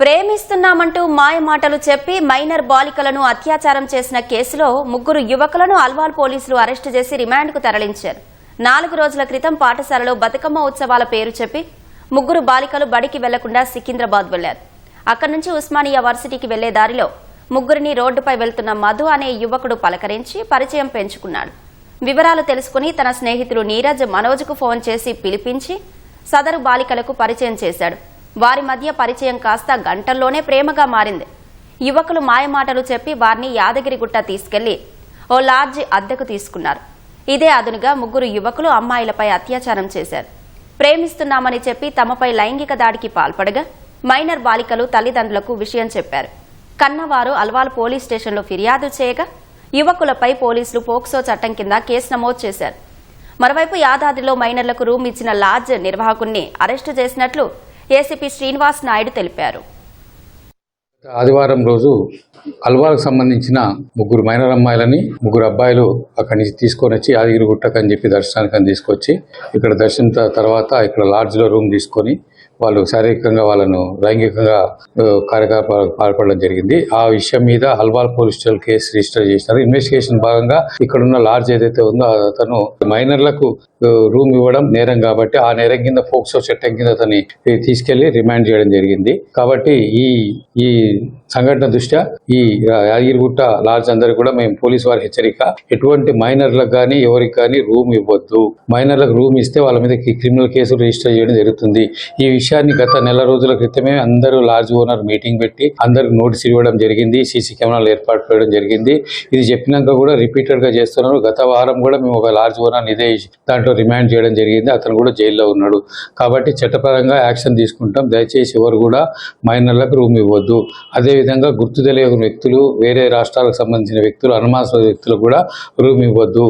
ప్రేమిస్తున్నామంటూ మాయ మాటలు చెప్పి మైనర్ బాలికలను అత్యాచారం చేసిన కేసులో ముగ్గురు యువకులను అల్వాల్ పోలీసులు అరెస్టు చేసి రిమాండ్కు తరలించారు. నాలుగు రోజుల క్రితం పాఠశాలలో బతుకమ్మ ఉత్సవాల పేరు చెప్పి ముగ్గురు బాలికలు బడికి వెళ్ళకుండా సికింద్రాబాద్ వెళ్ళారు. అక్కడి నుంచి ఉస్మానియా వర్సిటీకి వెళ్ళే దారిలో ముగ్గురిని రోడ్డుపై వెళ్తున్న మధు అనే యువకుడు పలకరించి పరిచయం పెంచుకున్నాడు. వివరాలు తెలుసుకుని తన స్నేహితుడు నీరజ్ మనోజ్కు ఫోన్ చేసి పిలిపించి సదరు బాలికలకు పరిచయం చేశాడు. వారి మధ్య పరిచయం కాస్త గంటల్లోనే ప్రేమగా మారింది. యువకులు మాయమాటలు చెప్పి వారిని యాదగిరిగుట్ట తీసుకెళ్ళి ఓ లార్జ్ అద్దెకు తీసుకున్నారు. ఇదే అదునుగా ముగ్గురు యువకులు అమ్మాయిలపై అత్యాచారం చేశారు. ప్రేమిస్తున్నామని చెప్పి తమపై లైంగిక దాడికి పాల్పడగా మైనర్ బాలికలు తల్లిదండ్రులకు విషయం చెప్పారు. కన్నవారు అల్వాల్ పోలీస్ స్టేషన్లో ఫిర్యాదు చేయగా యువకులపై పోలీసులు పోక్సో చట్టం కింద కేసు నమోదు చేశారు. మరోవైపు యాదాద్రిలో మైనర్లకు రూమ్ ఇచ్చిన లాడ్జ్ నిర్వాహకుణ్ణి అరెస్టు చేసినట్లు ఏసీపీ శ్రీనివాస్ నాయుడు తెలిపారు. ఆదివారం రోజు అల్వాలకు సంబంధించిన ముగ్గురు మైనర్ అమ్మాయిలని ముగ్గురు అబ్బాయిలు అక్కడి నుంచి తీసుకొని వచ్చి యాదగిరి గుట్టకని చెప్పి దర్శనానికి అని తీసుకొచ్చి ఇక్కడ దర్శనం తర్వాత ఇక్కడ లాడ్జ్లో రూమ్ తీసుకొని వాళ్ళు శారీరకంగా వాళ్ళను లైంగికంగా కార్యకలాపాలకు పాల్పడడం జరిగింది. ఆ విషయం మీద Halwal police station case register చేసినారు. ఇన్వెస్టిగేషన్ భాగంగా ఇక్కడున్న లాడ్జ్ ఏదైతే ఉందో అతను మైనర్లకు రూమ్ ఇవ్వడం నేరం కాబట్టి ఆ నేరం కింద ఫోక్సో చట్టం కింద అతని తీసుకెళ్ళి రిమాండ్ చేయడం జరిగింది. కాబట్టి ఈ ఈ సంఘటన దృష్ట్యా ఈ యాదగిరిగుట్ట లాడ్జ్ అందరికి కూడా మేము పోలీస్ వారి హెచ్చరిక. ఎటువంటి మైనర్లకు కానీ ఎవరికి కానీ రూమ్ ఇవ్వద్దు. మైనర్లకు రూమ్ ఇస్తే వాళ్ళ మీద క్రిమినల్ కేసు రిజిస్టర్ చేయడం జరుగుతుంది. ఈ విషయాన్ని గత నెల రోజుల క్రితమే అందరూ లాడ్జ్ ఓనర్ మీటింగ్ పెట్టి అందరికి నోటీస్ ఇవ్వడం జరిగింది సీసీ కెమెరాలు ఏర్పాటు చేయడం జరిగింది. ఇది చెప్పినాక కూడా రిపీటెడ్గా చేస్తున్నారు. గత వారం కూడా మేము ఒక లార్జ్ ఓనర్ ఇదే దాంట్లో రిమాండ్ చేయడం జరిగింది. అతను కూడా జైల్లో ఉన్నాడు. కాబట్టి చట్టపరంగా యాక్షన్ తీసుకుంటాం. దయచేసి ఎవరు కూడా మైనర్లకు రూమ్ ఇవ్వద్దు. అదేవిధంగా గుర్తు తెలియని వ్యక్తులు వేరే రాష్ట్రాలకు సంబంధించిన వ్యక్తులు అనుమానాస్పద వ్యక్తులు కూడా రూమ్ ఇవ్వద్దు.